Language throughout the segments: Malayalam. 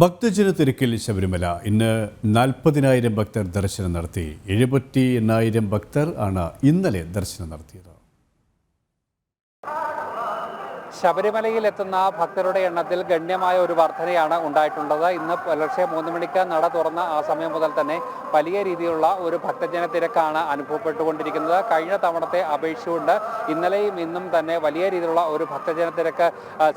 ഭക്തജന തിരക്കിൽ ശബരിമല. ഇന്ന് നാൽപ്പതിനായിരം ഭക്തർ ദർശനം നടത്തി. എഴുപത്തി എണ്ണായിരം ഭക്തർ ആണ് ഇന്നലെ ദർശനം നടത്തിയത്. ശബരിമലയിൽ എത്തുന്ന ഭക്തരുടെ എണ്ണത്തിൽ ഗണ്യമായ ഒരു വർധനയാണ് ഉണ്ടായിട്ടുള്ളത്. ഇന്ന് പുലർച്ചെ മൂന്ന് മണിക്ക് നട തുറന്ന ആ സമയം മുതൽ തന്നെ വലിയ രീതിയിലുള്ള ഒരു ഭക്തജന തിരക്കാണ് അനുഭവപ്പെട്ടുകൊണ്ടിരിക്കുന്നത്. കഴിഞ്ഞ തവണത്തെ അപേക്ഷിച്ചുകൊണ്ട് ഇന്നലെയും ഇന്നും തന്നെ വലിയ രീതിയിലുള്ള ഒരു ഭക്തജന തിരക്ക്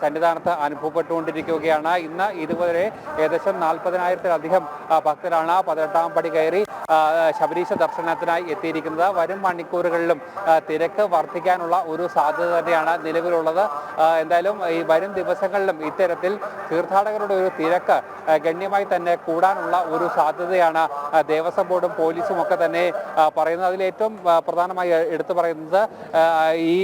സന്നിധാനത്ത് അനുഭവപ്പെട്ടുകൊണ്ടിരിക്കുകയാണ്. ഇന്ന് ഇതുവരെ ഏകദേശം നാൽപ്പതിനായിരത്തിലധികം ഭക്തരാണ് പതിനെട്ടാം പടി കയറി ശബരീശ ദർശനത്തിനായി എത്തിയിരിക്കുന്നത്. വരും മണിക്കൂറുകളിലും തിരക്ക് വർദ്ധിക്കാനുള്ള ഒരു സാധ്യത തന്നെയാണ് നിലവിലുള്ളത്. എന്തായാലും ഈ വരും ദിവസങ്ങളിലും ഇത്തരത്തിൽ തീർത്ഥാടകരുടെ ഒരു തിരക്ക് ഗണ്യമായി തന്നെ കൂടാനുള്ള ഒരു സാധ്യതയാണ് ദേവസ്വം ബോർഡും പോലീസും ഒക്കെ തന്നെ പറയുന്നത്. അതിൽ ഏറ്റവും പ്രധാനമായി എടുത്തു പറയുന്നത് ഈ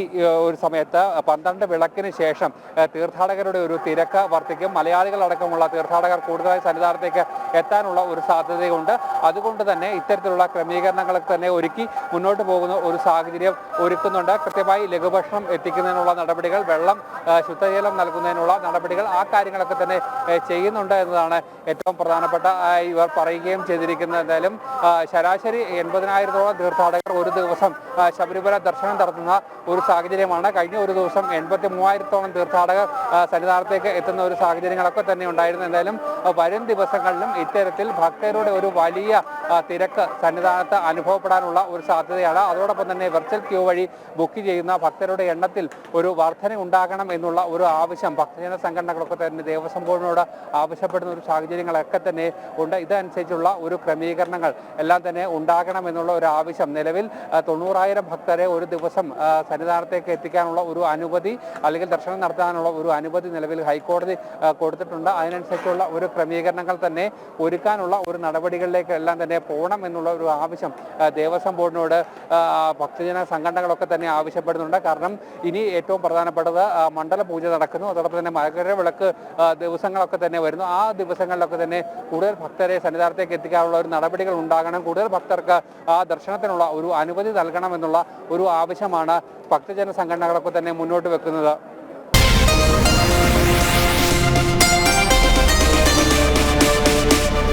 ഒരു സമയത്ത് പന്ത്രണ്ട് വിളക്കിന് ശേഷം തീർത്ഥാടകരുടെ ഒരു തിരക്ക് വർദ്ധിക്കും. മലയാളികളടക്കമുള്ള തീർത്ഥാടകർ കൂടുതലായി സന്നിധാനത്തേക്ക് എത്താനുള്ള ഒരു സാധ്യതയുണ്ട്. അതുകൊണ്ട് തന്നെ ഇത്തരത്തിലുള്ള ക്രമീകരണങ്ങളൊക്കെ തന്നെ ഒരുക്കി മുന്നോട്ട് പോകുന്ന ഒരു സാഹചര്യം ഒരുക്കുന്നുണ്ട്. കൃത്യമായി ലഘുഭക്ഷണം എത്തിക്കുന്നതിനുള്ള നടപടികൾ വെള്ളം ശുദ്ധജലം നൽകുന്നതിനുള്ള നടപടികൾ ആ കാര്യങ്ങളൊക്കെ തന്നെ ചെയ്യുന്നുണ്ട് എന്നതാണ് ഏറ്റവും പ്രധാനപ്പെട്ട ഇവർ പറയുകയും ചെയ്തിരിക്കുന്നത്. എന്തായാലും ശരാശരി എൺപതിനായിരത്തോളം തീർത്ഥാടകർ ഒരു ദിവസം ശബരിമല ദർശനം നടത്തുന്ന ഒരു സാഹചര്യമാണ്. കഴിഞ്ഞ ഒരു ദിവസം എൺപത്തി മൂവായിരത്തോളം തീർത്ഥാടകർ സന്നിധാനത്തേക്ക് എത്തുന്ന ഒരു സാഹചര്യങ്ങളൊക്കെ തന്നെ ഉണ്ടായിരുന്നു. എന്തായാലും വരും ദിവസങ്ങളിലും ഇത്തരത്തിൽ ഭക്തരുടെ ഒരു വലിയ തിരക്ക് സന്നിധാനത്ത് അനുഭവപ്പെടാനുള്ള ഒരു സാധ്യതയാണ്. അതോടൊപ്പം തന്നെ വെർച്വൽ ക്യൂ വഴി ബുക്ക് ചെയ്യുന്ന ഭക്തരുടെ എണ്ണത്തിൽ ഒരു വർധന ഉണ്ടാകണം എന്നുള്ള ഒരു ആവശ്യം ഭക്തജന സംഘടനകളൊക്കെ തന്നെ ദേവസ്വം ബോർഡിനോട് ആവശ്യപ്പെടുന്ന ഒരു സാഹചര്യങ്ങളൊക്കെ തന്നെ ഉണ്ട്. ഇതനുസരിച്ചുള്ള ഒരു ക്രമീകരണങ്ങൾ എല്ലാം തന്നെ ഉണ്ടാകണം എന്നുള്ള ഒരു ആവശ്യം നിലവിൽ തൊണ്ണൂറായിരം ഭക്തരെ ഒരു ദിവസം സന്നിധാനത്തേക്ക് എത്തിക്കാനുള്ള ഒരു അനുമതി അല്ലെങ്കിൽ ദർശനം നടത്താനുള്ള ഒരു അനുമതി നിലവിൽ ഹൈക്കോടതി കൊടുത്തിട്ടുണ്ട്. അതിനനുസരിച്ചുള്ള ഒരു ക്രമീകരണങ്ങൾ തന്നെ ഒരുക്കാനുള്ള ഒരു നടപടികളിലേക്ക് എല്ലാം തന്നെ പോകണം എന്നുള്ള ഒരു ആവശ്യം ദേവസ്വം ബോർഡിനോട് ഭക്തജന സംഘടനകളൊക്കെ തന്നെ ആവശ്യപ്പെടുന്നുണ്ട്. കാരണം ഇനി ഏറ്റവും പ്രധാനപ്പെട്ടത് മണ്ഡല പൂജ നടക്കുന്നു. അതോടൊപ്പം തന്നെ മകര വിളക്ക് ദിവസങ്ങളൊക്കെ തന്നെ വരുന്നു. ആ ദിവസങ്ങളിലൊക്കെ തന്നെ കൂടുതൽ ഭക്തരെ സന്നിധാനത്തേക്ക് എത്തിക്കാനുള്ള ഒരു നടപടികൾ ഉണ്ടാകണം. കൂടുതൽ ഭക്തർക്ക് ആ ദർശനത്തിനുള്ള ഒരു അനുമതി നൽകണം എന്നുള്ള ഒരു ആവശ്യമാണ് ഭക്തജന സംഘടനകളൊക്കെ തന്നെ മുന്നോട്ട് വെക്കുന്നത്.